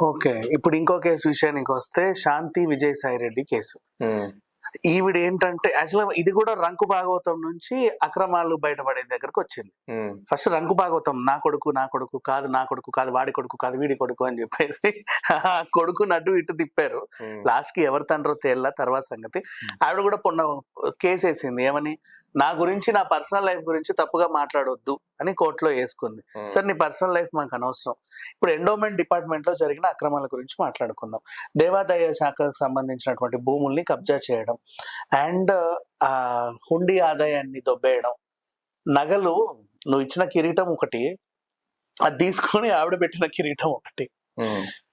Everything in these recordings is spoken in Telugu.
ఓకే. ఇప్పుడు ఇంకో కేసు విషయానికి వస్తే శాంతి విజయసాయి రెడ్డి కేసు ఈవిడ ఏంటంటే యాక్చువల్గా ఇది కూడా రంకు భాగవతం నుంచి అక్రమాలు బయటపడే దగ్గరకు వచ్చింది. ఫస్ట్ రంకు భాగవతం నా కొడుకు నా కొడుకు కాదు నా కొడుకు కాదు వాడి కొడుకు కాదు వీడి కొడుకు అని చెప్పేసి కొడుకు నటు ఇటు తిప్పారు. లాస్ట్కి ఎవరి తండ్రో తేళ్ళ తర్వాత సంగతి. ఆవిడ కూడా పొన్న కేసు వేసింది ఏమని? నా గురించి నా పర్సనల్ లైఫ్ గురించి తప్పుగా మాట్లాడొద్దు అని కోర్టులో వేసుకుంది. సార్ నీ పర్సనల్ లైఫ్ మాకు అనవసరం. ఇప్పుడు ఎండోమెంట్ డిపార్ట్మెంట్లో జరిగిన అక్రమాల గురించి మాట్లాడుకుందాం. దేవాదాయ శాఖకు సంబంధించినటువంటి భూముల్ని కబ్జా చేయడం అండ్ ఆ హుండీ ఆదాయాన్ని దొబ్బేయడం. నగలు నువ్వు ఇచ్చిన కిరీటం ఒకటి అది తీసుకొని ఆవిడ పెట్టిన కిరీటం ఒకటి.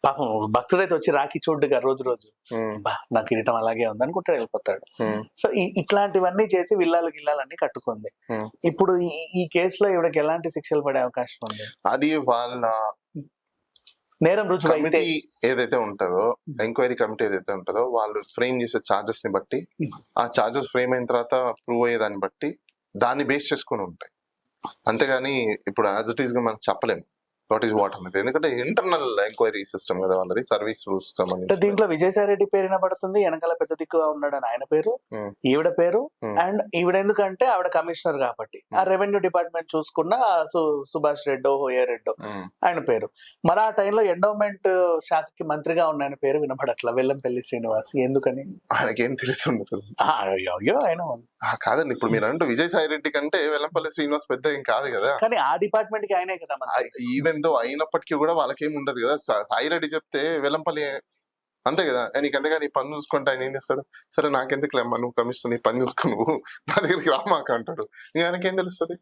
పాపం భక్తుడైతే వచ్చి రాకి చూడ్డుగా రోజు రోజు. బా నా కిరీటం అలాగే ఉంది అనుకుంటాడు వెళ్ళిపోతాడు. సో ఇట్లాంటివన్నీ చేసి విల్లాలు గిల్లాలన్నీ కట్టుకుంది. ఇప్పుడు ఈ- ఈ కేసులో ఇవిడకి ఎలాంటి శిక్షలు పడే అవకాశం ఉంది? అది వాళ్ళ నేరం రుజువు అయితే కమిటీ ఏదైతే ఉంటుందో ఎంక్వైరీ కమిటీ ఏదైతే ఉంటుందో వాళ్ళు ఫ్రేమ్ చేసే చార్జెస్ని బట్టి ఆ చార్జెస్ ఫ్రేమ్ అయిన తర్వాత ప్రూవ్ అయ్యేదాన్ని బట్టి దాన్ని బేస్ చేసుకొని ఉంటాయి. అంతేగాని ఇప్పుడు యాజ్ ఇట్ ఈస్గా మనం చెప్పలేము. వాట్ ఈస్ వాట్ అనేది. ఎందుకంటే ఇంటర్నల్ ఎంక్వైరీ సిస్టమ్ కదా వాళ్ళది సర్వీస్ రూల్స్ సంబంధించి దీంట్లో విజయసాయి రెడ్డి పేరు వినబడుతుంది వెనకాల పెద్ద దిక్కుగా ఉన్నాడు అని ఆయన పేరు Hmm. ఈవిడ పేరు Hmm. అండ్ ఈవిడ ఎందుకంటే ఆవిడ కమిషనర్ కాబట్టి. ఆ Hmm. రెవెన్యూ డిపార్ట్మెంట్ చూసుకున్న సుభాష్ రెడ్డో హోయే రెడ్డో ఆయన పేరు. మరి ఆ టైంలో ఎండోమెంట్ శాఖకి మంత్రిగా ఉన్న ఆయన పేరు వినబడట్ల వెల్లంపల్లి శ్రీనివాస్ ఎందుకని? ఆయనకేం తెలిసి ఉండదు ఆ, అయ్యో అయ్యో ఆయన కాదండి ఇప్పుడు మీరు అంటే విజయసాయి రెడ్డి కంటే వెల్లంపల్లి శ్రీనివాస్ పెద్ద ఏం కాదు కదా. కానీ ఆ డిపార్ట్మెంట్కి ఆయనే కదా. ఈవెన్ ఏందో అయినప్పటికీ కూడా వాళ్ళకేం ఉండదు కదా. సాయి రెడ్డి చెప్తే వెలంపల్లి అంతే కదా. ఏ, నీకు ఎంతగా నీ పని చూసుకుంటే ఆయన ఏం చేస్తాడు? సరే నాకెందుకు లేమ్మా నువ్వు కమిషన్ నీ పని చూసుకో నువ్వు. నా దగ్గరికి రామాక అంటాడు. నీ ఆయనకేం తెలుస్తుంది?